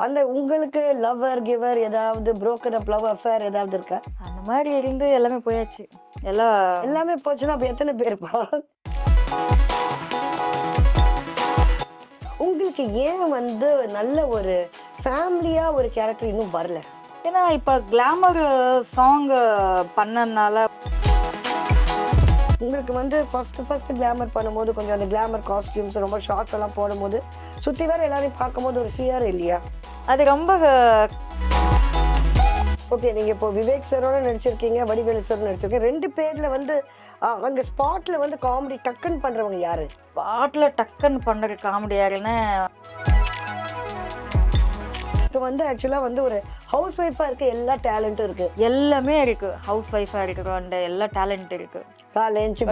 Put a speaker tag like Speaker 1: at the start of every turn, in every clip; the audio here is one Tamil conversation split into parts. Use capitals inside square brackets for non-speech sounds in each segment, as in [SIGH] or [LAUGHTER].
Speaker 1: அந்த உங்களுக்கு லவ்வர் கிவர் ஏதாவது broken அப் லவ் அஃபேர் ஏதாவது இருக்கா?
Speaker 2: அந்த மாதிரி இருந்து எல்லாமே போயாச்சு. எல்லாம்
Speaker 1: எல்லாமே போச்சுன்னா அப்ப எத்தனை பேர்ப்பா உங்களுக்கு ஏன் வந்து நல்ல ஒரு ஃபேமிலியா ஒரு கேரக்டர் இன்னும் வரல?
Speaker 2: ஏன்னா இப்போ கிளாமர் சாங் பண்ணதுனால
Speaker 1: உங்களுக்கு வந்து ஃபர்ஸ்ட் ஃபர்ஸ்ட் கிளாமர் பண்ணும்போது கொஞ்சம் அந்த கிளாமர் காஸ்டியூம்ஸ் ரொம்ப ஷார்ட்ஸ் எல்லாம் போடும்போது சுத்தி வேற எல்லாரையும் பார்க்கும்போது ஒரு ஃபியர் இல்லையா?
Speaker 2: அது ரொம்ப
Speaker 1: ஓகே நீங்க இப்போ விவேக் சரோட நடிச்சிருக்கீங்க வடிவேலு சார் நடிச்சிருக்கீங்க ரெண்டு பேர்ல வந்து அங்க ஸ்பாட்ல வந்து காமெடி டக்குன்னு பண்றவங்க யாரு?
Speaker 2: பாட்டில் டக்குன்னு பண்ணுற காமெடி யாருன்னு
Speaker 1: இப்போ வந்து ஆக்சுவலா வந்து ஒரு ஹவுஸ் ஒய்ஃபா இருக்க எல்லா டேலண்ட்டும் இருக்கு.
Speaker 2: எல்லாமே இருக்கு. ஹவுஸ் ஒய்ஃபாக இருக்கிறோம் அந்த எல்லா டேலண்ட் இருக்கு.
Speaker 1: காலேஜ்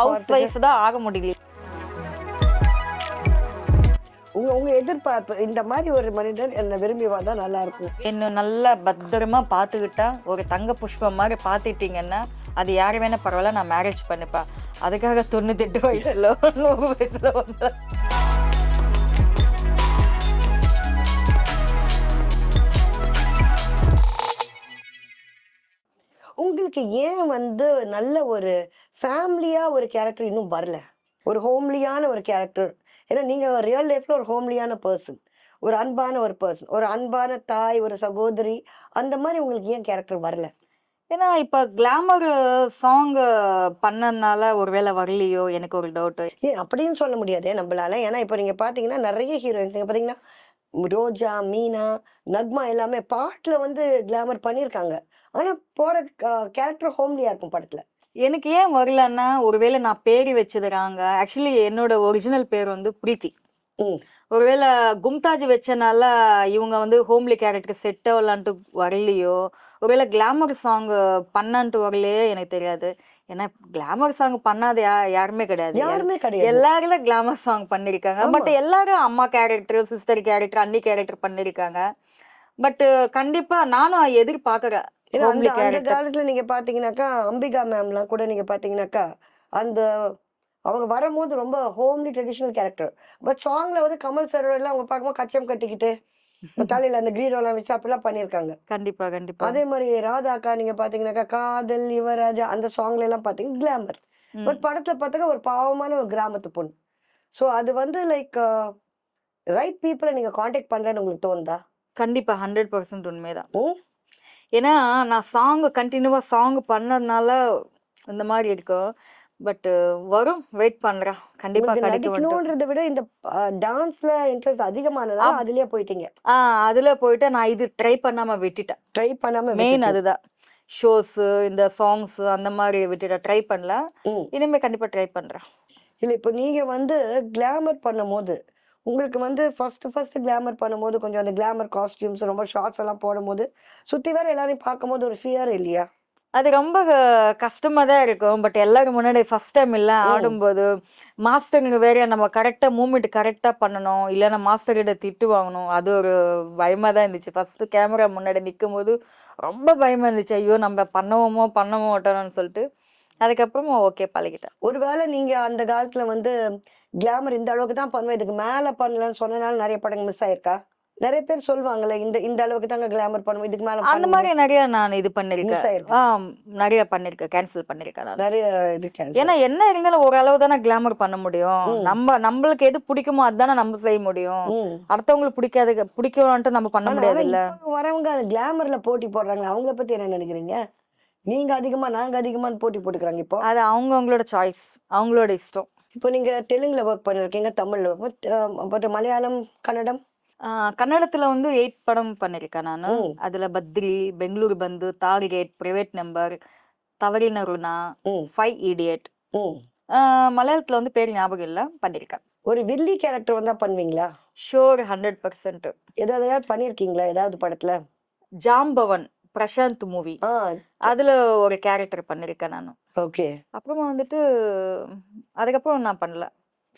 Speaker 2: ஹவுஸ் ஒய்ஃப் தான் ஆக முடியல.
Speaker 1: உங்க உங்க எதிர்பார்ப்பு இந்த மாதிரி ஒரு மனிதர் என்னை விரும்பி வந்தா நல்லா இருக்கும்.
Speaker 2: என்ன நல்லா பத்திரமா பார்த்துக்கிட்டா ஒரு தங்க புஷ்பம் மாதிரி பார்த்துட்டீங்கன்னா அது யார் வேணா பரவாயில்ல நான் மேரேஜ் பண்ணிப்பேன். அதுக்காக தொண்ணூத்தெட்டு வயசுல நூறு வயசுல வந்து
Speaker 1: உங்களுக்கு ஏன் வந்து நல்ல ஒரு ஃபேமிலியா ஒரு கேரக்டர் இன்னும் வரல? ஒரு ஹோம்லியான ஒரு கேரக்டர். ஏன்னா நீங்க ரியல் லைஃப்ல ஒரு ஹோம்லியான பர்சன் ஒரு அன்பான ஒரு பர்சன் ஒரு அன்பான தாய் ஒரு சகோதரி அந்த மாதிரி உங்களுக்கு ஏன் கேரக்டர் வரல?
Speaker 2: ஏன்னா இப்போ கிளாமர் சாங் பண்ணதுனால ஒருவேளை வரலையோ? எனக்கு ஒரு டவுட்
Speaker 1: ஏன்? அப்படின்னு சொல்ல முடியாதே. நம்மளால? ஏன்னா இப்போ நீங்க பாத்தீங்கன்னா நிறைய ஹீரோயின்ஸ் நீங்க பாத்தீங்கன்னா ரோஜா மீனா நக்மா எல்லாமே பாட்டுல வந்து கிளாமர் பண்ணியிருக்காங்க ஆனா போற கேரக்டர் ஹோம்லியா இருக்கும் படத்துல.
Speaker 2: எனக்கு ஏன் வரலன்னா ஒருவேளை நான் பேர் வச்சிருக்காங்க ஆக்சுவலி என்னோட ஒரிஜினல் பேர் வந்து பிரீத்தி.
Speaker 1: ம்.
Speaker 2: ஒருவேளை கும்தாஜ் வச்சனால இவங்க வந்து ஹோம்லி கேரக்டர் செட் ஆகலான்ட்டு வரலையோ? ஒருவேளை கிளாமர் சாங் பண்ணான்ட்டு வரலையோ எனக்கு தெரியாது. ஏன்னா கிளாமர் சாங் பண்ணாத யா யாருமே கிடையாது.
Speaker 1: யாருமே கிடையாது.
Speaker 2: எல்லாரும் கிளாமர் சாங் பண்ணிருக்காங்க.
Speaker 1: ஆமா.
Speaker 2: பட் எல்லாரும் அம்மா கேரக்டர் சிஸ்டர் கேரக்டர் அண்ணி கேரக்டர் பண்ணிருக்காங்க. பட் கண்டிப்பா நானும் எதிர்பார்க்கறேன்
Speaker 1: அந்த. காலத்துல நீங்க பாத்தீங்கன்னாக்கா அம்பிகா மேம்லாம் கூட நீங்க பாத்தீங்கன்னாக்கா அந்த அவங்க வரும்போது ரொம்ப ஹோம்லி ட்ரெடிஷனல் கேரக்டர் பட் சாங்ல வந்து கமல் சார் எல்லாம் அவங்க பார்க்கும்போது கச்சம் கட்டிக்கிட்டு [LAUGHS] தலையில அந்த கிரீடோலாம் வச்சு அப்படிலாம் பண்ணியிருக்காங்க.
Speaker 2: கண்டிப்பா கண்டிப்பா.
Speaker 1: அதே மாதிரி ராதா அக்கா நீங்க பாத்தீங்கன்னாக்கா காதல் யுவராஜா அந்த சாங்ல எல்லாம் பாத்தீங்கன்னா கிளாமர். பட் படத்துல பார்த்தாக்க ஒரு பாவமான ஒரு கிராமத்து பொண்ணு. ஸோ அது வந்து லைக் ரைட் பீப்புளை நீங்க காண்டாக்ட் பண்றேன்னு உங்களுக்கு தோணுதா?
Speaker 2: கண்டிப்பா ஹண்ட்ரட் பர்சன்ட் உண்மைதான்? ஏன்னா நான் சாங் கண்டினியூவா சாங் பண்ணதுனால இந்த மாதிரி இருக்கும் பட் வரும். வெயிட் பண்றேன். கண்டிப்பா
Speaker 1: உங்களுக்கு
Speaker 2: கிடைக்க வேண்டும்
Speaker 1: நடிக்கணுன்றதை விட இந்த டான்ஸ்ல இன்ட்ரெஸ்ட் அதிகமானதால
Speaker 2: ஆம்.
Speaker 1: அதுலயே போயிட்டீங்க?
Speaker 2: ஆ அதுல போயிட்டு நான் இது ட்ரை பண்ணாம விட்டுட்டேன்.
Speaker 1: ட்ரை பண்ணாம
Speaker 2: மெயின். அதுதான். ஷோஸ் இந்த சாங்ஸ் அந்த மாதிரி விட்டுட்டேன். ட்ரை பண்ணல. இனிமே கண்டிப்பா ட்ரை பண்றேன்.
Speaker 1: இல்ல இப்போ நீங்க வந்து கிளாமர் பண்ணும்போது உங்களுக்கு வந்து ஃபர்ஸ்ட் ஃபர்ஸ்ட் கிளாமர் பண்ணும்போது கொஞ்சம் அந்த கிளாமர் காஸ்டியூம்ஸ் ரொம்ப ஷார்ட்ஸ் எல்லாம் போடும்போது சுத்தி வேற எல்லாரையும் பார்க்கும்போது ஒரு ஃபியர் இல்லையா?
Speaker 2: அது ரொம்ப கஷ்டமா தான் இருக்கும். பட் எல்லாரும் முன்னாடி ஃபர்ஸ்ட் டைம் இல்ல. ஆடும்போது மாஸ்டருங்க வேற நம்ம கரெக்டா மூமெண்ட் கரெக்டா பண்ணணும். இல்லைன்னா மாஸ்டர் கிட்ட திட்டு வாங்கணும். அது ஒரு பயமா தான் இருந்துச்சு. ஃபர்ஸ்ட் கேமரா முன்னாடி நிற்கும் போது ரொம்ப பயமா இருந்துச்சு. ஐயோ நம்ம பண்ணவோமோ பண்ண மாட்டோம்னு சொல்லிட்டு. அதுக்கப்புறம் ஓகே பழகிட்டேன்.
Speaker 1: ஒருவேளை நீங்க அந்த காலத்துல வந்து கிளாமர் இந்த அளவுக்கு தான் பண்ணுவேன். இதுக்கு மேல பண்ணலன்னு சொன்னனால நிறைய படங்கள் மிஸ் ஆயிருக்கா? நிறைய பேர் சொல்லுவாங்கல்ல இந்த இந்த அளவுக்கு தாங்க கிளாமர் பண்ணுவோம் இதுக்கு மேல
Speaker 2: அந்த மாதிரி நிறைய நான் இது பண்ணிருக்கேன். நிறைய பண்ணிருக்கேன் கேன்சல் பண்ணிருக்கேன்
Speaker 1: நிறைய இது.
Speaker 2: ஏன்னா என்ன இருந்தாலும் ஓரளவு தானே கிளாமர் பண்ண முடியும். நம்ம நம்மளுக்கு எது பிடிக்குமோ அதுதானே நம்ம செய்ய முடியும். அடுத்தவங்களுக்கு பிடிக்காது பிடிக்கும்ன்ட்டு நம்ம பண்ண முடியாது இல்ல.
Speaker 1: வரவங்க கிளாமர்ல போட்டி போடுறாங்களா அவங்கள பத்தி என்ன நினைக்கிறீங்க? நீங்க அதிகமா நாங்க அதிகமான்னு போட்டி போட்டுக்கிறாங்க இப்போ.
Speaker 2: அது அவங்க அவங்களோட சாய்ஸ் அவங்களோட இஷ்டம்.
Speaker 1: இப்போ நீங்க தெலுங்குல ஒர்க் பண்ணிருக்கீங்க தமிழ்ல மலையாளம் கன்னடம்?
Speaker 2: கன்னடத்துல வந்து எயிட் படம் பண்ணிருக்கேன் நான். அதுல பத்ரி பெங்களூரு பந்து டார்கெட் பிரைவேட் நம்பர் தவறின ருணா
Speaker 1: ம்.
Speaker 2: Five idiot. மலையாளத்துல வந்து பேர் ஞாபகம் இல்ல பண்ணிருக்கேன்.
Speaker 1: ஒரு வில்லி கேரக்டர் வந்தா பண்ணுவீங்களா?
Speaker 2: Sure hundred percent.
Speaker 1: ஏதாவது பண்ணிருக்கீங்களா? ஏதாவது படத்துல?
Speaker 2: ஜாம்பவன் பிரசாந்த் மூவி. அதுல ஒரு கேரக்டர் பண்ணிருக்கேன் நான்.
Speaker 1: ஓகே.
Speaker 2: அப்புறமா வந்துட்டு அதுக்கப்புறம் நான் பண்ணல.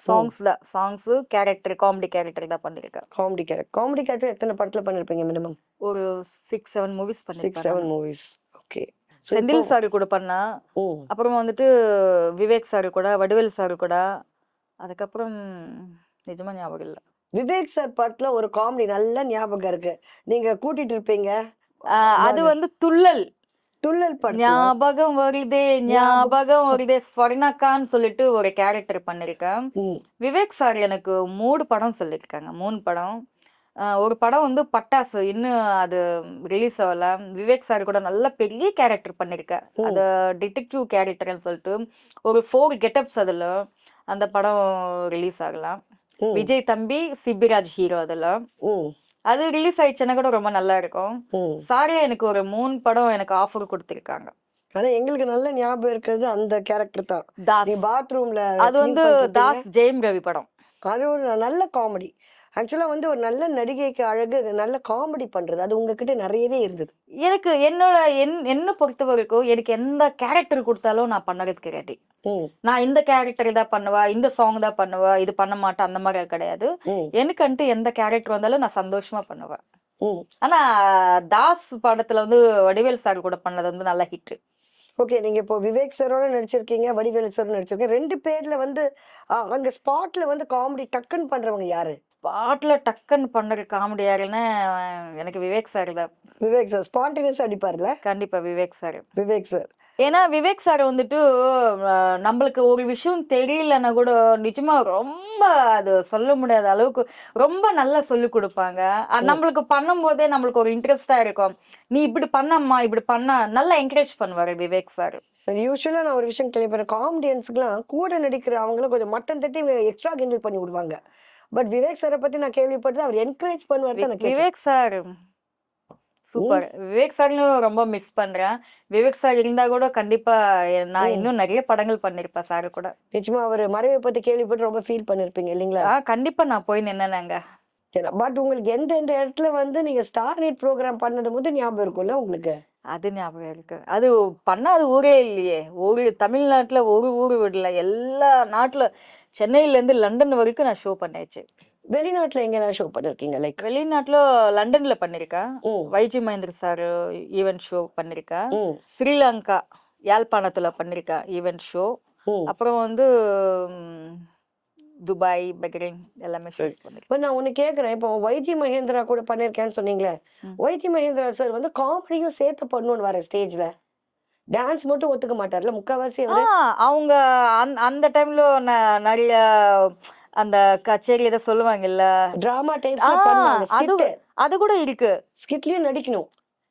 Speaker 2: சாங்ஸ் தான் சாங்ஸ் கேரக்டர் காமெடி கேரக்டர் தான் பண்ணிருக்கேன்.
Speaker 1: காமெடி கேரக்டர் காமெடி கேரக்டர் எத்தனை படத்துல பண்ணிருப்பீங்க மினிமம்
Speaker 2: ஒரு சிக்ஸ் செவன் மூவிஸ்
Speaker 1: சிக்ஸ்
Speaker 2: பண்ணிருக்கேன்
Speaker 1: seven movies okay
Speaker 2: Senthil sir கூட பண்ணா அப்புறமா வந்துட்டு விவேக் சார் கூட வடிவேல் சார் கூட அதுக்கப்புறம் நிஜமா ஞாபகம் இல்லை.
Speaker 1: விவேக் சார் படத்துல ஒரு காமெடி நல்ல ஞாபகம் இருக்கு. நீங்க கூட்டிட்டு இருப்பீங்க.
Speaker 2: அது. வந்து துள்ளல்.
Speaker 1: துள்ளல்
Speaker 2: ஞாபகம் வருதே ஞாபகம் வருதே. ஸ்வர்ணகான்னு சொல்லிட்டு ஒரு கேரக்டர் பண்ணிருக்கேன். விவேக் சார் எனக்கு மூணு படம் சொல்லியிருக்காங்க மூணு படம். ஒரு படம் வந்து பட்டாசு இன்னும் அது ரிலீஸ் ஆகல. விவேக் சார் கூட நல்ல பெரிய கேரக்டர் பண்ணியிருக்கேன். அது டிடெக்டிவ் கேரக்டர்னு சொல்லிட்டு ஒரு ஃபோர் கெட்டப்ஸ் அதில் அந்த படம் ரிலீஸ் ஆகலாம் விஜய் தம்பி சிபிராஜ் ஹீரோ அதில். அது ரிலீஸ் ஆயிடுச்சுன்னா கூட ரொம்ப நல்லா இருக்கும்.
Speaker 1: ம்.
Speaker 2: சாரே எனக்கு ஒரு மூணு படம் எனக்கு ஆஃபர் கொடுத்துருக்காங்க.
Speaker 1: ஆனா எங்களுக்கு நல்ல ஞாபகம் இருக்கிறது அந்த கேரக்டர் தான். பாத்ரூம்ல
Speaker 2: அது வந்து தாஸ் ஜெயம் ரவி படம்.
Speaker 1: அது ஒரு நல்ல காமெடி ஆக்சுவலா வந்து ஒரு நல்ல நடிகைக்கு அழகு நல்ல காமெடி பண்றது அது உங்ககிட்ட நிறையவே இருந்தது.
Speaker 2: எனக்கு என்னோட என் என்ன பொறுத்த வரைக்கும் எனக்கு எந்த கேரக்டர் கொடுத்தாலும் நான் பண்ணறதுக்கு ரெடி நான் இந்த கேரக்டர் தான் பண்ணுவா இந்த சாங் தான் பண்ணுவா இது பண்ண மாட்டேன் அந்த மாதிரி கிடையாது. எனக்குன்ட்டு எந்த கேரக்டர் வந்தாலும் நான் சந்தோஷமா பண்ணுவேன். ஆனா தாஸ் படத்துல வந்து வடிவேல் சார் கூட பண்ணது வந்து நல்ல ஹிட்
Speaker 1: ஓகே நீங்க இப்போ விவேக் சாரோட நடிச்சிருக்கீங்க வடிவேலு சார் நடிச்சிருக்கீங்க ரெண்டு பேர்ல வந்து அங்க ஸ்பாட்ல வந்து காமெடி டக்குன்னு பண்றவங்க யாரு?
Speaker 2: பாட்டுல டக்குன்னு பண்ற காமெடி யாருன்னா எனக்கு விவேக் சார் தான்.
Speaker 1: விவேக் சார் ஸ்பான்டேனியஸ் அடிப்பார்ல
Speaker 2: கண்டிப்பா விவேக் சார்
Speaker 1: விவேக் சார்
Speaker 2: ஏன்னா விவேக் சார் வந்துட்டு நம்மளுக்கு ஒரு விஷயம் தெரியலன்னா கூட நிஜமா ரொம்ப அது சொல்ல முடியாத அளவுக்கு ரொம்ப நல்லா சொல்லி கொடுப்பாங்க. நம்மளுக்கு பண்ணும்போதே நம்மளுக்கு ஒரு இன்ட்ரெஸ்டா இருக்கும். நீ இப்படி பண்ணம்மா இப்படி பண்ணா நல்லா என்கரேஜ் பண்ணுவாரு விவேக் சார்
Speaker 1: யூஸ்வலா நான் ஒரு விஷயம் கேள்விப்படுறேன். காமெடியன்ஸ்க்குலாம் கூட நடிக்கிற அவங்களும் கொஞ்சம் மட்டன் தட்டி எக்ஸ்ட்ரா கிண்டல் பண்ணி விடுவாங்க. பட் விவேக் சாரை பத்தி நான் கேள்விப்பட்டது அவர் என்கரேஜ் பண்ணுவார் தான்
Speaker 2: விவேக் சார் சூப்பர் விவேக் சார்னு ரொம்ப மிஸ் பண்றேன். விவேக் சார் இருந்தா கூட கண்டிப்பா நான். இன்னும் நிறைய படங்கள் பண்ணிருப்பேன் சார் கூட.
Speaker 1: நிச்சயமா அவர் மறைவை பத்தி கேள்விப்பட்டு ரொம்ப ஃபீல் பண்ணிருப்பீங்க இல்லைங்களா?
Speaker 2: ஆ கண்டிப்பா நான் போய் நின்னேங்க
Speaker 1: பட் உங்களுக்கு எந்த எந்த இடத்துல வந்து நீங்க ஸ்டார் நைட் ப்ரோக்ராம் பண்ணது போது ஞாபகம் இருக்கும்ல உங்களுக்கு?
Speaker 2: அது ஞாபகம் இருக்கு. அது பண்ணாத ஊரே இல்லையே. ஒரு தமிழ்நாட்டுல ஒரு ஊர் விடல. எல்லா நாட்டுல சென்னையில இருந்து லண்டன் வரைக்கும் நான் ஷோ பண்ணியாச்சு
Speaker 1: வெளிநாட்டுல எங்கெல்லாம் ஷோ பண்ணிருக்கீங்க? லைக்
Speaker 2: வெளிநாட்டுல லண்டன்ல பண்ணிருக்கேன்.
Speaker 1: ம்.
Speaker 2: YG Mahendra sir event show பண்ணிருக்கேன்.
Speaker 1: ம்.
Speaker 2: ஸ்ரீலங்கா யாழ்ப்பாணத்துல பண்ணிருக்கேன் ஈவென்ட் ஷோ அப்புறம் வந்து துபாய் பக்ரைன் எல்லாமே ஷோஸ்
Speaker 1: இப்போ நான் ஒன்று கேட்குறேன் இப்போ வைத்தி மகேந்திரா கூட பண்ணியிருக்கேன்னு சொன்னீங்களே. வைத்தி மகேந்திரா சார் வந்து காமெடியும் சேர்த்து பண்ணணும்னு வர ஸ்டேஜ்ல டான்ஸ் மட்டும் ஒத்துக்க மாட்டார்ல. முக்காவாசி
Speaker 2: ஆ
Speaker 1: அவரு
Speaker 2: அவங்க அந்த அந்த டைம்ல நிறைய அந்த கச்சேரி இதை சொல்லுவாங்கல்ல.
Speaker 1: டிராமா பண்ணுவாங்க.
Speaker 2: அது
Speaker 1: ஸ்கிட்
Speaker 2: அது கூட இருக்கு.
Speaker 1: ஸ்கிட்லயும் நடிக்கணும்.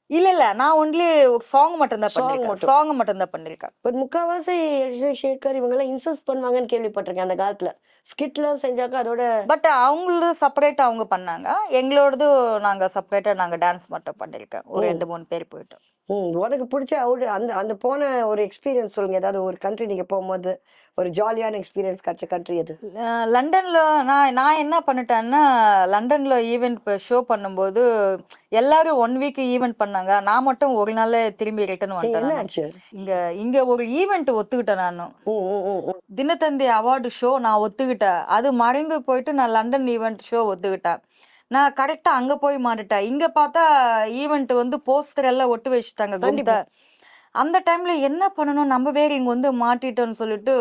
Speaker 2: இல்ல இல்ல. நான் ஒன்லி சாங் மட்டும் தான் பண்ணிருக்கேன். சாங் மட்டும் தான் பண்ணிருக்கேன்.
Speaker 1: ஒரு முக்காவாசி சேகர் இவங்க எல்லாம் இன்சஸ்ட் பண்ணுவாங்கன்னு கேள்விப்பட்டிருக்கேன் அந்த காலத்துல. ஸ்கிட்லாம் செஞ்சாக்கா அதோட
Speaker 2: பட் அவங்களது செப்பரேட்டா அவங்க பண்ணாங்க. எங்களோடது நாங்க செப்பரேட்டா நாங்க டான்ஸ் மட்டும் பண்ணிருக்கேன் ஒரு. ரெண்டு மூணு பேர் போயிட்டோம்.
Speaker 1: ம் உனக்கு பிடிச்ச அவுட் அந்த அந்த போன ஒரு எக்ஸ்பீரியன்ஸ் சொல்லுங்க. ஏதாவது ஒரு கண்ட்ரி நீங்க போகும்போது ஒரு ஜாலியான எக்ஸ்பீரியன்ஸ் கிடைச்ச கண்ட்ரி எது?
Speaker 2: அஹ் லண்டன்ல நான் நான் என்ன பண்ணிட்டேன்னா லண்டன்ல ஈவெண்ட் ஷோ பண்ணும்போது எல்லாரும் ஒன் வீக் ஈவெண்ட் பண்ணாங்க. நான் மட்டும் ஒரு நாள் திரும்பி ரிட்டர்ன் வந்துட்டேன் இங்க இங்க ஒரு ஈவெண்ட் ஒத்துக்கிட்டேன் நான். தினத்தந்தி அவார்டு ஷோ நான் ஒத்துக்கிட்டேன். அது மறைந்து போயிட்டு நான் லண்டன் ஈவெண்ட் ஷோ ஒத்துக்கிட்டேன். நான் கரெக்டா அங்க போய் மாட்டுட்டேன். இங்க பார்த்தா ஈவெண்ட் வந்து போஸ்டர் எல்லாம் ஒட்டு வச்சுட்டாங்க. குப்தா அந்த டைம்ல என்ன பண்ணணும்? நம்ம வேற இங்க வந்து மாட்டிட்டோம்னு சொல்லிட்டு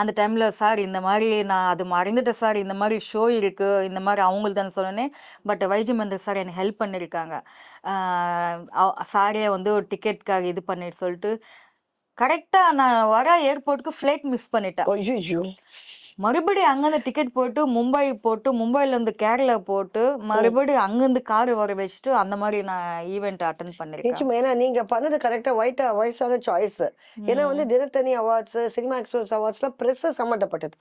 Speaker 2: அந்த டைம்ல சார் இந்த மாதிரி நான் அது மறந்துட்டேன் சார் இந்த மாதிரி ஷோ இருக்கு. இந்த மாதிரி அவங்களுக்கு தான் சொன்னேன் பட் வைஜி மந்தர் சார் எனக்கு ஹெல்ப் பண்ணியிருக்காங்க சாரே வந்து டிக்கெட்காக இது பண்ணிட்டு சொல்லிட்டு கரெக்டாக நான் வர ஏர்போர்ட்டுக்கு ஃப்ளைட் மிஸ் பண்ணிட்டேன்.
Speaker 1: ஐயோ
Speaker 2: மறுபடியும் அங்கேருந்து டிக்கெட் போட்டு மும்பை போட்டு மும்பைல இருந்து கேரளா போட்டு மறுபடியும் அங்கேருந்து கார் வர வச்சுட்டு அந்த மாதிரி நான் ஈவெண்ட் அட்டன் பண்ணிருக்கேன்
Speaker 1: ஏன்னா நீங்க பண்ணது கரெக்டா ஒயிட்டா வயசான சாய்ஸ் ஏன்னா வந்து தினத்தனி அவார்ட்ஸ் சினிமா எக்ஸ்பிரஸ் அவார்ட்ஸ்லாம் பிரஸ் சம்மந்தப்பட்டது.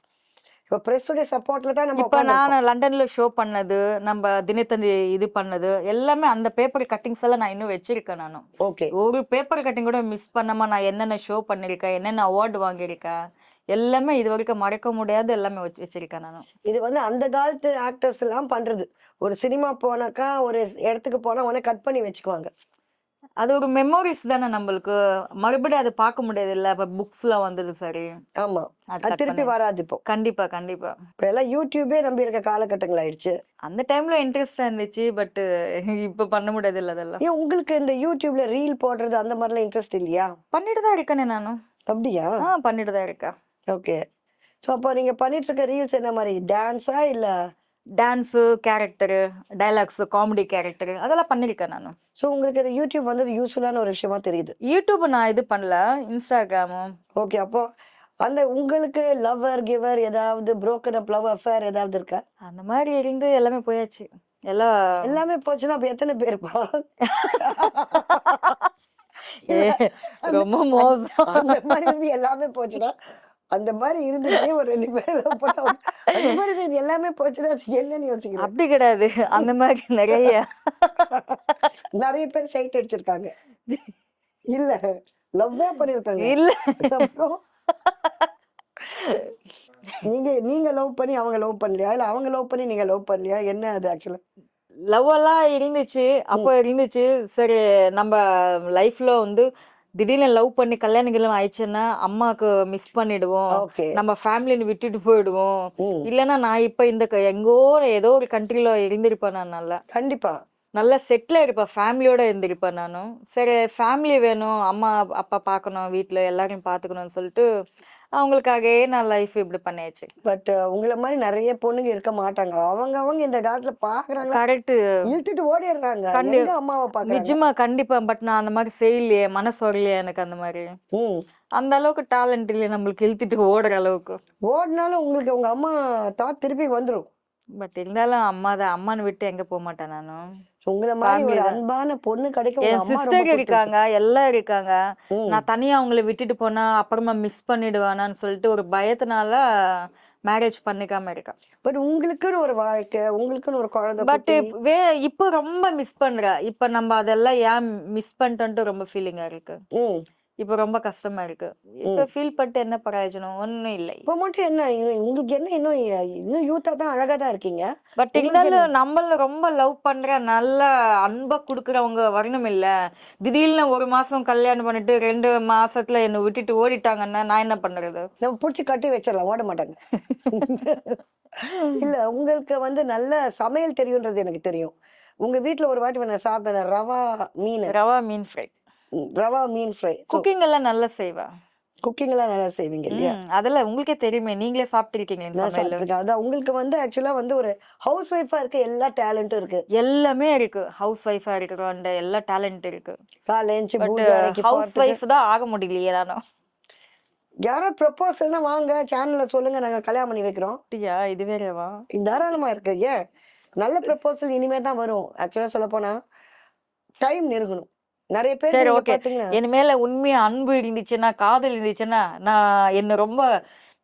Speaker 1: இப்போ பிரஸ்ஸுடைய சப்போர்ட்ல தான் நம்ம
Speaker 2: இப்போ. நான் லண்டன்ல ஷோ பண்ணது நம்ம தினத்தந்தி இது பண்ணது எல்லாமே அந்த பேப்பர் கட்டிங்ஸ் எல்லாம் நான் இன்னும் வச்சிருக்கேன் நானும்
Speaker 1: ஓகே
Speaker 2: ஒரு பேப்பர் கட்டிங் கூட மிஸ் பண்ணாம நான் என்னென்ன ஷோ பண்ணிருக்கேன் என்னென்ன அவார்டு வாங்கியிருக்கேன் எல்லாமே இது வரைக்கும் மறக்க முடியாத எல்லாமே வச்சு- வச்சிருக்கேன் நானும்
Speaker 1: இது வந்து அந்த காலத்து ஆக்டர்ஸ் எல்லாம் பண்றது. ஒரு சினிமா போனாக்கா ஒரு இடத்துக்கு போனா உடனே கட் பண்ணி வச்சுக்குவாங்க.
Speaker 2: அது ஒரு மெமோரிஸ் தானே நம்மளுக்கு. மறுபடியும் அது பார்க்க முடியாது இல்ல இப்ப புக்ஸ்ல வந்தது சரி.
Speaker 1: ஆமா.
Speaker 2: அது
Speaker 1: திருப்பி வராது இப்போ.
Speaker 2: கண்டிப்பா கண்டிப்பா.
Speaker 1: இப்போ எல்லாம் யூடியூபே நம்பி இருக்க காலகட்டங்கள் ஆயிடுச்சு.
Speaker 2: அந்த டைம்ல இன்ட்ரெஸ்டா இருந்துச்சு பட் இப்ப பண்ண முடியாது இல்ல அதெல்லாம்.
Speaker 1: ஏன் உங்களுக்கு இந்த யூடியூப்ல ரீல் போடுறது அந்த மாதிரிலாம் இன்ட்ரெஸ்ட் இல்லையா?
Speaker 2: பண்ணிட்டு தான் இருக்கேனே நானும்
Speaker 1: அப்படியா?
Speaker 2: ஆ பண்ணிட்டு தான் இருக்கேன்.
Speaker 1: ஓகே. ஸோ அப்போ நீங்க பண்ணிட்டு இருக்க ரீல்ஸ் என்ன மாதிரி டான்ஸா இல்ல?
Speaker 2: Dance character dialogues comedy character அதெல்லாம் பண்ணியிருக்கேன் நான்.
Speaker 1: ஸோ உங்களுக்கு யூடியூப் வந்து யூஸ்ஃபுல்லான ஒரு விஷயமா தெரியுது.
Speaker 2: யூடியூப் நான் இது பண்ணல. இன்ஸ்டாகிராமு
Speaker 1: ஓகே அப்போ அந்த உங்களுக்கு லவ்வர் கிவர் ஏதாவது broken அப் லவ் அஃபேர் ஏதாவது இருக்கா?
Speaker 2: அந்த மாதிரி இருந்து எல்லாமே போயாச்சு. எல்லாம்
Speaker 1: எல்லாமே போச்சுன்னா அப்ப எத்தனை பேருப்பா [LAUGHS]
Speaker 2: ரொம்ப மோசம்.
Speaker 1: அந்த மாதிரி எல்லாமே போச்சுன்னா அந்த மாதிரி இருந்துச்சு ஒரு ரெண்டு பேர் அந்த மாதிரி இது எல்லாமே போச்சுன்னா அது என்னன்னு யோசிக்கிறேன்
Speaker 2: அப்படி கிடையாது. அந்த மாதிரி நிறைய.
Speaker 1: நிறைய பேர் சைட் அடிச்சிருக்காங்க. இல்ல. லவ் தான் பண்ணிருக்காங்க.
Speaker 2: இல்ல.
Speaker 1: அப்புறம் நீங்க நீங்க லவ் பண்ணி அவங்க லவ் பண்ணலையா? இல்ல அவங்க லவ் பண்ணி நீங்க லவ் பண்ணலையா? என்ன அது ஆக்சுவலா
Speaker 2: லவ் எல்லாம் இருந்துச்சு. அப்போ இருந்துச்சு. சரி நம்ம லைஃப்ல வந்து திடீர்னு லவ் பண்ணி கல்யாணம் கிளம்ப ஆயிடுச்சுன்னா அம்மாக்கு மிஸ் பண்ணிடுவோம். நம்ம ஃபேமிலின்னு விட்டுட்டு போயிடுவோம்.
Speaker 1: ம்.
Speaker 2: இல்லைன்னா நான் இப்ப இந்த எங்கோ ஏதோ ஒரு கண்ட்ரில இருந்திருப்பேன் நான் நல்லா.
Speaker 1: கண்டிப்பா.
Speaker 2: நல்லா செட்டில் இருப்பேன் ஃபேமிலியோட இருந்திருப்பேன் நானும் சரி ஃபேமிலி வேணும். அம்மா அப்பா பார்க்கணும். வீட்டில் எல்லாரையும் பார்த்துக்கணும்னு சொல்லிட்டு அவங்களுக்காகவே நான் லைஃப் இப்படி பண்ணியாச்சு.
Speaker 1: பட் உங்களை மாதிரி நிறைய பொண்ணுங்க இருக்க மாட்டாங்க. அவங்க அவங்க இந்த காலத்துல பாக்குறாங்க.
Speaker 2: கரெக்ட்
Speaker 1: இழுத்துட்டு ஓடிடுறாங்க.
Speaker 2: கண்டி-
Speaker 1: எங்க அம்மாவை
Speaker 2: நிஜமா கண்டிப்பா. பட் நான் அந்த மாதிரி செய்யலையே மனசு வரலையே எனக்கு அந்த மாதிரி. அந்த அளவுக்கு டேலண்ட் இல்லையே நம்மளுக்கு இழுத்துட்டு ஓடுற அளவுக்கு.
Speaker 1: ஓடினாலும் உங்களுக்கு உங்க அம்மா தாட் திருப்பி வந்துரும்.
Speaker 2: பட் இருந்தாலும் அம்மா தான் அம்மான்னு விட்டு எங்க போக மாட்டேன் நானும்
Speaker 1: உங்களை மாதிரி ஒரு. அன்பான பொண்ணு கிடைக்க உங்க
Speaker 2: என் சிஸ்டர் இருக்காங்க எல்லாம் இருக்காங்க. நான் தனியா அவங்கள விட்டுட்டு போனா அப்புறமா மிஸ் பண்ணிடுவானான்னு சொல்லிட்டு ஒரு பயத்தினால மேரேஜ் பண்ணிக்காம இருக்கேன்
Speaker 1: பட் உங்களுக்குன்னு ஒரு வாழ்க்கை உங்களுக்குன்னு ஒரு குழந்தை
Speaker 2: பட். வே இப்போ ரொம்ப மிஸ் பண்றேன் இப்போ நம்ம அதெல்லாம் ஏன் மிஸ் பண்ணிட்டோன்ட்டு ரொம்ப ஃபீலிங்கா இருக்கு இப்போ ரொம்ப கஷ்டமா இருக்கு. இப்போ ஃபீல் பண்ணிட்டு என்ன பிரயோஜனம்? ஒன்றும் இல்லை.
Speaker 1: இப்ப மட்டும் என்ன உங்களுக்கு என்ன இன்னும் இன்னும் யூத்தா தான் அழகா தான் இருக்கீங்க.
Speaker 2: பட் இருந்தாலும் நம்மள ரொம்ப லவ் பண்ற நல்ல அன்பா குடுக்கறவங்க வரணும் இல்ல. திடீர்னு ஒரு மாசம் கல்யாணம் பண்ணிட்டு ரெண்டு மாசத்துல என்ன விட்டுட்டு ஓடிட்டாங்கன்னா நான் என்ன பண்றது?
Speaker 1: நம்ம பிடிச்சி கட்டி வச்சிடலாம் ஓட மாட்டாங்க. [LAUGHS] இல்ல உங்களுக்கு வந்து நல்ல சமையல் தெரியுன்றது எனக்கு தெரியும். உங்க வீட்ல ஒரு வாட்டி நான் சாப்பிட்டேன் ரவா மீன்.
Speaker 2: ரவா மீன் ஃப்ரை.
Speaker 1: ரவா மீன் ஃப்ரை.
Speaker 2: குக்கிங் எல்லாம் நல்லா செய்வேன்
Speaker 1: குக்கிங் எல்லாம் நல்லா செய்வீங்க இல்லையா?
Speaker 2: அதெல்லாம் உங்களுக்கே தெரியுமே நீங்களே சாப்பிட்டிருக்கீங்களே
Speaker 1: அதான் உங்களுக்கு வந்து ஆக்சுவலா வந்து ஒரு ஹவுஸ் ஒய்ஃபா இருக்க எல்லா டேலண்ட்டும் இருக்கு.
Speaker 2: எல்லாமே இருக்கு. ஹவுஸ் ஒய்ஃபா இருக்கிறோம் எல்லா டேலண்ட் இருக்கு.
Speaker 1: அறைக்கு
Speaker 2: ஹவுஸ் ஒய்ஃப் தான் ஆக முடியலையே நானும்
Speaker 1: யாரோ ப்ரொபோசல்னா வாங்க சேனல்ல சொல்லுங்க நாங்க கல்யாணம் பண்ணி வைக்கிறோம்.
Speaker 2: அப்படியா? இது வேறவா?
Speaker 1: தாராளமா இருக்கு. ஏன்? நல்ல ப்ரொபோசல் இனிமே தான் வரும். ஆக்சுவலா சொல்ல போனா டைம் நெருங்கணும். நிறைய பேர்
Speaker 2: சரி.
Speaker 1: பாத்தீங்கன்னா
Speaker 2: என் மேல உண்மையா அன்பு இருந்துச்சுன்னா காதல் இருந்துச்சுன்னா நான் என்ன ரொம்ப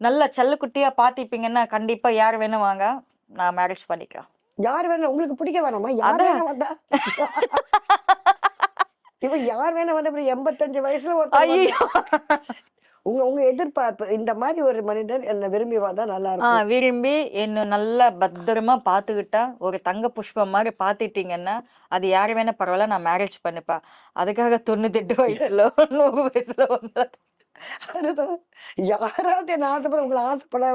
Speaker 2: நல்ல செல்லக்குட்டியா பாத்திப்பீங்கன்னா கண்டிப்பா யார் வேணும் வாங்க நான் மேரேஜ் பண்ணிக்கிறேன்.
Speaker 1: யார் வேணா உங்களுக்கு பிடிக்க வேணாமா? யார்
Speaker 2: அதான்.
Speaker 1: வேணா வந்தா? [LAUGHS] இப்ப யார் வேணா வந்தா அப்புறம் எண்பத்தஞ்சு வயசுல
Speaker 2: ஐயோ.
Speaker 1: உங்க உங்க எதிர்பார்ப்பு இந்த மாதிரி ஒரு மனிதர் என்ன விரும்பி வந்தா நல்லா இருக்கும்.
Speaker 2: விரும்பி என்ன நல்லா பத்திரமா பாத்துக்கிட்டா ஒரு தங்க புஷ்பம் மாதிரி பாத்துட்டீங்கன்னா அது யார் வேணா பரவாயில்ல நான் மேரேஜ் பண்ணிப்பேன். அதுக்காக தொண்ணூத்தெட்டு வயசுல [LAUGHS] நூறு வயசுல வந்து
Speaker 1: அதுதான் யாராவது என்ன ஆசைப்பட உங்களை ஆசைப்பட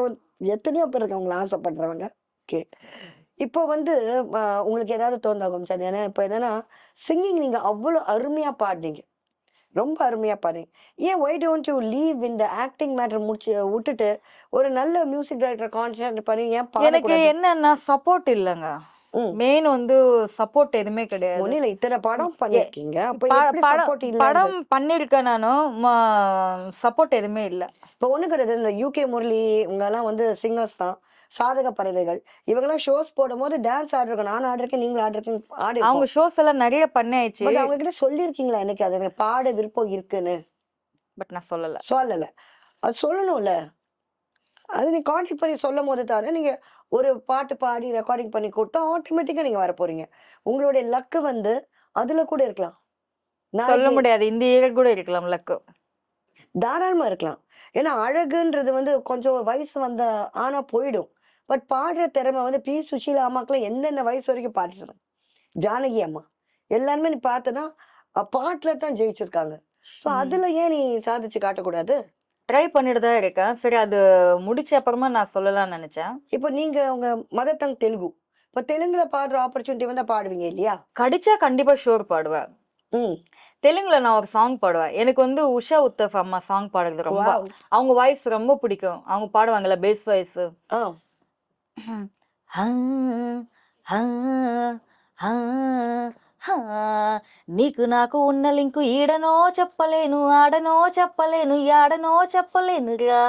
Speaker 1: எத்தனையோ பேர் இருக்காங்க உங்களை ஆசைப்படுறவங்க. ஓகே. இப்போ வந்து உங்களுக்கு ஏதாவது தோந்தாகும் சார் ஏன்னா இப்போ என்னன்னா சிங்கிங் நீங்க அவ்வளோ அருமையா பாடுனீங்க. ரொம்ப அருமையா பாடுறீங்க. ஏன் ஒய் டோன்ட் யூ லீவ் இந்த ஆக்டிங் மேட்டர் முடிச்சு விட்டுட்டு ஒரு நல்ல மியூசிக் டைரக்டர் கான்சென்ட்ரேட் பண்ணி ஏன்
Speaker 2: எனக்கு என்னன்னா சப்போர்ட் இல்லைங்க. மெயின் வந்து சப்போர்ட் எதுவுமே கிடையாது.
Speaker 1: ஒன்னும் இத்தனை படம் பண்ணிருக்கீங்க. அப்ப
Speaker 2: ப-
Speaker 1: எப்படி
Speaker 2: படம்
Speaker 1: சப்போர்ட் இல்ல
Speaker 2: படம் பண்ணிருக்கேன் நானும் சப்போர்ட் எதுவுமே இல்ல.
Speaker 1: இப்போ ஒண்ணு கிடையாது. இந்த யூகே முரளி இவங்கெல்லாம் வந்து சிங்கர்ஸ் தான். சாதக பறவைகள். இவங்கெல்லாம் ஷோஸ் போடும்போது டான்ஸ் ஆடிருக்கோம் நானும் ஆடிருக்கேன் நீங்களும் ஆடிருக்கீங்க ஆடி
Speaker 2: அவங்க ஷோஸ் எல்லாம் நிறைய பண்ணியாச்சு.
Speaker 1: அவங்க கிட்ட சொல்லியிருக்கீங்களா எனக்கு? அது எனக்கு பாட விருப்பம் இருக்குன்னு.
Speaker 2: பட் நான் சொல்லல.
Speaker 1: சொல்லல. அது சொல்லணும்ல. அது நீ கான்டாக்ட் பண்ணி சொல்லும் போது தானே நீங்க ஒரு பாட்டு பாடி ரெக்கார்டிங் பண்ணி கொடுத்தா ஆட்டோமேட்டிக்கா நீங்க வர போறீங்க. உங்களுடைய லக்கு வந்து அதுல கூட இருக்கலாம். நான்
Speaker 2: சொல்ல முடியாது. இந்த இயர் கூட இருக்கலாம் லக்கு
Speaker 1: தாராளமா இருக்கலாம். ஏன்னா அழகுன்றது வந்து கொஞ்சம் வயசு வந்த ஆனா போயிடும். பட் பாடுற திறமை வந்து பி. சுஷீலா அம்மாக்கெல்லாம் எந்தெந்த வயசு வரைக்கும் பாடுறாங்க ஜானகி அம்மா. எல்லாருமே நீ பார்த்தனா பாட்டில் தான் ஜெயிச்சிருக்காங்க. ஸோ அதில் ஏன் நீ சாதிச்சு காட்டக்கூடாது?
Speaker 2: ட்ரை பண்ணிட்டு தான் இருக்கேன். சரி அது முடிச்ச அப்புறமா நான் சொல்லலாம்னு நினைச்சேன்.
Speaker 1: இப்போ நீங்க உங்க மதத்தங் தெலுங்கு. இப்போ தெலுங்குல பாடுற ஆப்பர்ச்சுனிட்டி வந்தா பாடுவீங்க இல்லையா?
Speaker 2: கடிச்சா கண்டிப்பா ஷோர் பாடுவேன்.
Speaker 1: ம்.
Speaker 2: தெலுங்குல நான் ஒரு சாங் பாடுவேன். எனக்கு வந்து உஷா உத்தஃப் அம்மா சாங் பாடுறது ரொம்ப அவங்க வாய்ஸ் ரொம்ப பிடிக்கும். அவங்க பாடுவாங்கல்ல பேஸ் வாய்ஸ் నీకు నాకు ఉన్న లింకు ఈడనో చెప్పలేను ఆడనో చెప్పలేను ఆడనో చెప్పలేనురా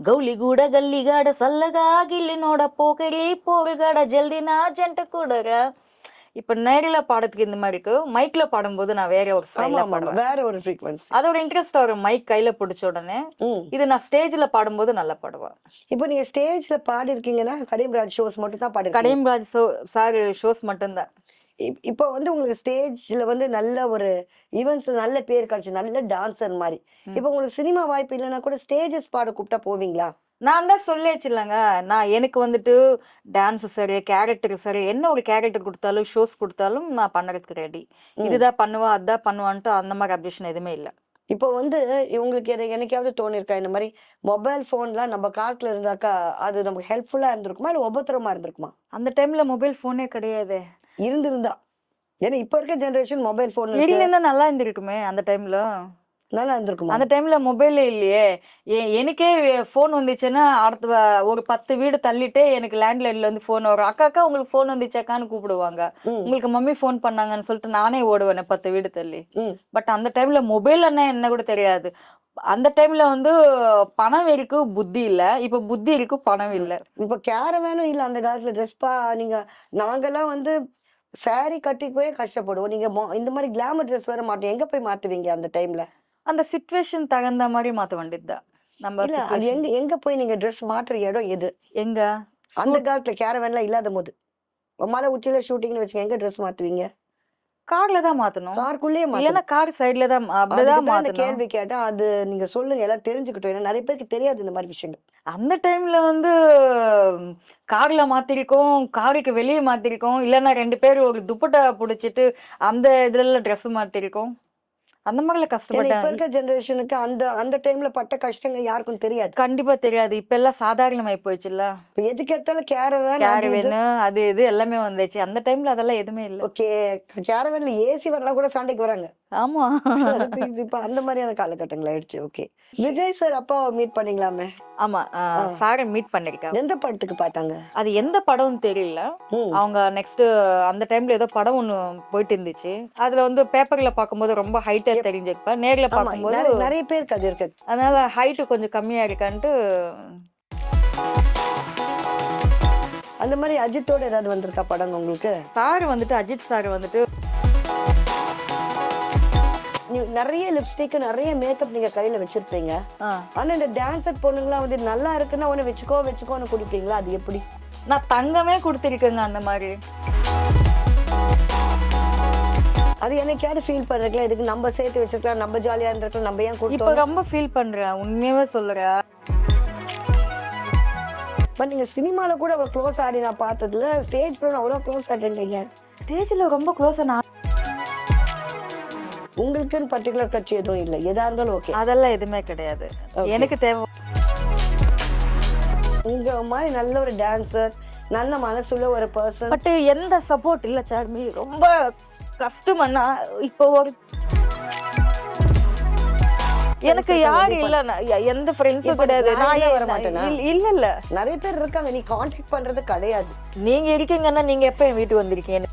Speaker 2: గౌలిగూడ గల్లిగాడ సల్లగా గిల్లినోడ పోకరి పోరుగాడ జల్దినా జంట కూడరా இப்ப நேரில் பாடுறதுக்கு இந்த மாதிரி இருக்கு. மைக்ல பாடும்போது நான் வேற ஒரு ஸ்டைல. பாடுவேன்.
Speaker 1: வேற ஒரு ஃப்ரீக்வன்சி
Speaker 2: அது ஒரு இன்ட்ரெஸ்ட் வரும். மைக் கையில பிடிச்ச உடனே. இது நான் ஸ்டேஜ்ல பாடும்போது நல்லா பாடுவேன்.
Speaker 1: இப்போ நீங்க ஸ்டேஜ்ல பாடி இருக்கீங்கன்னா கடியம்ராஜ் ஷோஸ் மட்டும் தான் பாடி
Speaker 2: கடையம்ராஜ் சார் ஷோஸ் மட்டும்தான்.
Speaker 1: இப்போ வந்து உங்களுக்கு ஸ்டேஜ்ல வந்து நல்ல ஒரு ஈவெண்ட்ஸ்ல நல்ல பேர் கிடைச்சு நல்ல டான்சர் மாதிரி. இப்போ உங்களுக்கு சினிமா வாய்ப்பு இல்லைன்னா கூட ஸ்டேஜஸ் பாட கூப்பிட்டா போவீங்களா?
Speaker 2: நான் தான் சொல்லியாச்சுல்லங்க நான் எனக்கு வந்துட்டு டான்ஸ் சரி கேரக்டர் சரி என்ன ஒரு கேரக்டர் கொடுத்தாலும் ஷோஸ் கொடுத்தாலும் நான் பண்ணுறதுக்கு ரெடி இதுதான் பண்ணுவா அதான் பண்ணுவான்ட்டு அந்த மாதிரி அப்டேஷன் எதுவுமே இல்லை.
Speaker 1: இப்போ வந்து உங்களுக்கு எது என்னைக்காவது தோணிருக்கா? இந்த மாதிரி மொபைல் ஃபோன்லாம் நம்ம காலத்துல இருந்தாக்கா அது நமக்கு ஹெல்ப்ஃபுல்லா இருந்திருக்குமா? இல்லை உபத்திரமா இருந்திருக்குமா?
Speaker 2: அந்த டைம்ல மொபைல் ஃபோனே கிடையாது.
Speaker 1: இருந்திருந்தா. ஏன்னா இப்போ இருக்க ஜெனரேஷன் மொபைல் ஃபோன்
Speaker 2: இருந்திருந்தா நல்லா இருந்திருக்குமே அந்த டைம்ல
Speaker 1: நல்லா இருந்திருக்குமா
Speaker 2: அந்த டைம்ல மொபைலே இல்லையே. எனக்கே ஃபோன் வந்துச்சுன்னா அடுத்த ஒரு பத்து வீடு தள்ளிட்டு எனக்கு லேண்ட்லைன்ல இருந்து ஃபோன் வரும். அக்கா அக்கா உங்களுக்கு ஃபோன் வந்துச்சாக்கான்னு கூப்பிடுவாங்க. உங்களுக்கு மம்மி ஃபோன் பண்ணாங்கன்னு சொல்லிட்டு நானே ஓடுவேன் பத்து வீடு தள்ளி. பட் அந்த டைம்ல மொபைல் என்ன என்ன கூட தெரியாது. அந்த டைம்ல வந்து பணம் இருக்கு புத்தி இல்ல. இப்ப புத்தி இருக்கு பணம் இல்ல.
Speaker 1: இப்போ கேரவேனும் இல்லை அந்த காலத்துல. ட்ரெஸ் பா நீங்க நாங்கெல்லாம் வந்து saree கட்டிக்கவே கஷ்டப்படுவோம். நீங்க இந்த மாதிரி கிளாமர் ட்ரெஸ் வர மாட்டோம். எங்க போய் மாத்துவீங்க அந்த டைம்ல
Speaker 2: அந்த சுச்சுவேஷன் தகுந்த மாதிரி மாத்த வேண்டியதுதான் நம்ம
Speaker 1: இல்ல அது
Speaker 2: situation.
Speaker 1: எங்க எங்க போய் நீங்க ட்ரெஸ் மாத்துற இடம் எது?
Speaker 2: எங்க?
Speaker 1: அந்த காலத்துல கேரவேன்லாம் இல்லாத போது. மலை உச்சியில ஷூட்டிங்னு வச்சுக்க எங்க ட்ரெஸ் மாத்துவீங்க?
Speaker 2: கார்ல தான் மாத்தணும்.
Speaker 1: காருக்குள்ளேயே மாத்தணும்.
Speaker 2: இல்லைன்னா கார் சைடுல தான் அப்படிதான்
Speaker 1: அதுக்கு தான் இந்த
Speaker 2: மாத்தணும்.
Speaker 1: கேள்வி கேட்டேன். அது நீங்க சொல்லுங்க எல்லாம் தெரிஞ்சுக்கிட்டோம். ஏன்னா நிறைய பேருக்கு தெரியாது இந்த மாதிரி விஷயங்கள்.
Speaker 2: அந்த டைம்ல வந்து கார்ல மாத்திருக்கோம் காருக்கு வெளியே மாத்திருக்கோம். இல்லைன்னா ரெண்டு பேர் ஒரு துப்பட்டா பிடிச்சிட்டு அந்த இதுல ட்ரெஸ் மாத்திருக்கோம். அந்த மாதிரில
Speaker 1: ஏன்னா இப்ப
Speaker 2: கஷ்டப்பட்டேன்
Speaker 1: இருக்க ஜெனரேஷனுக்கு அந்த அந்த டைம்ல பட்ட கஷ்டங்கள் யாருக்கும் தெரியாது.
Speaker 2: கண்டிப்பா தெரியாது. இப்ப எல்லாம் சாதாரணமாயி போயிடுச்சுல்ல?
Speaker 1: இப்ப எதுக்கு எடுத்தாலும் கேரவேன்
Speaker 2: கேரவேனு அது இது எல்லாமே வந்துச்சு அந்த டைம்ல அதெல்லாம் எதுவுமே இல்ல.
Speaker 1: ஓகே கேரவேன்ல ஏசி வரலாம் கூட சண்டைக்கு வராங்க.
Speaker 2: ஆமா.
Speaker 1: இப்ப அந்த மாதிரியான காலகட்டங்கள் ஆயிடுச்சு. ஓகே. விஜய் சார் அப்பாவை மீட் பண்ணீங்களாமே?
Speaker 2: ஆமா. சாரை மீட் பண்ணிருக்கேன்
Speaker 1: எந்த படத்துக்கு பார்த்தாங்க?
Speaker 2: அது எந்த படம்னு தெரியல. அவங்க நெக்ஸ்ட் அந்த டைம்ல ஏதோ படம் ஒண்ணு போயிட்டு இருந்துச்சு. அதுல வந்து பேப்பர்ல பார்க்கும்போது ரொம்ப ஹைட்டா தெரிஞ்சுப்ப நேர்ல
Speaker 1: ஆமா
Speaker 2: பார்க்கும்போது
Speaker 1: நிறைய பேருக்கு அது இருக்கு.
Speaker 2: அதனால ஹைட்டு கொஞ்சம் கம்மியா இருக்கான்ட்டு
Speaker 1: அந்த மாதிரி அஜித்தோட ஏதாவது வந்திருக்கா படம் உங்களுக்கு?
Speaker 2: சார் வந்துட்டு அஜித் சார் வந்துட்டு
Speaker 1: நிறைய லிப்ஸ்டிக் நிறைய மேக்கப் நீங்க கையில வச்சிருப்பீங்க. ஆனா இந்த டான்சர் பொண்ணுங்களாம் வந்து நல்லா இருக்குன்னா உன்னை வச்சுக்கோ வச்சுக்கோன்னு குடிப்பீங்களா? அது எப்படி?
Speaker 2: நான் தங்கமே கொடுத்துருக்கேங்க அந்த மாதிரி.
Speaker 1: அது என்னைக்காவது ஃபீல் பண்றீங்களா இதுக்கு நம்ம சேர்த்து வச்சிருக்கலாம் நம்ம ஜாலியா இருந்திருக்கலாம் நம்ம ஏன்
Speaker 2: இப்ப
Speaker 1: கொடுத்தோம்
Speaker 2: ரொம்ப ஃபீல் பண்றேன் உண்மையாவே சொல்றேன்.
Speaker 1: பட் நீங்க சினிமால கூட அவ்வளவு க்ளோஸ் ஆடி நான் பார்த்ததுல ஸ்டேஜ் ப்ரோக்ராம் அவ்வளவு க்ளோஸ் ஆடிட்டீங்க
Speaker 2: ஸ்டேஜ்ல ரொம்ப க்ளோஸா நான்
Speaker 1: உங்களுக்குன்னு பர்டிகுலர் கட்சி எதுவும் இல்லை. எதா இருந்தாலும் ஓகே
Speaker 2: அதெல்லாம் எதுவுமே கிடையாது. எனக்கு தேவை
Speaker 1: உங்க மாதிரி நல்ல ஒரு டான்சர் நல்ல மனசுள்ள ஒரு பர்சன்
Speaker 2: பட் எந்த சப்போர்ட் இல்ல சார்மி ரொம்ப கஷ்டமண்ணா இப்போ ஒரு எனக்கு யார் இல்ல எந்த ஃப்ரெண்ட்ஸும் கிடையாது.
Speaker 1: நான் வர மாட்டேனா?
Speaker 2: இல்ல- இல்ல இல்ல.
Speaker 1: நிறைய பேர் இருக்காங்க. நீ காண்டாக்ட் பண்றது கிடையாது.
Speaker 2: நீங்க இருக்கீங்கன்னா நீங்க எப்ப என் வீட்டுக்கு வந்திருக்கீங்க?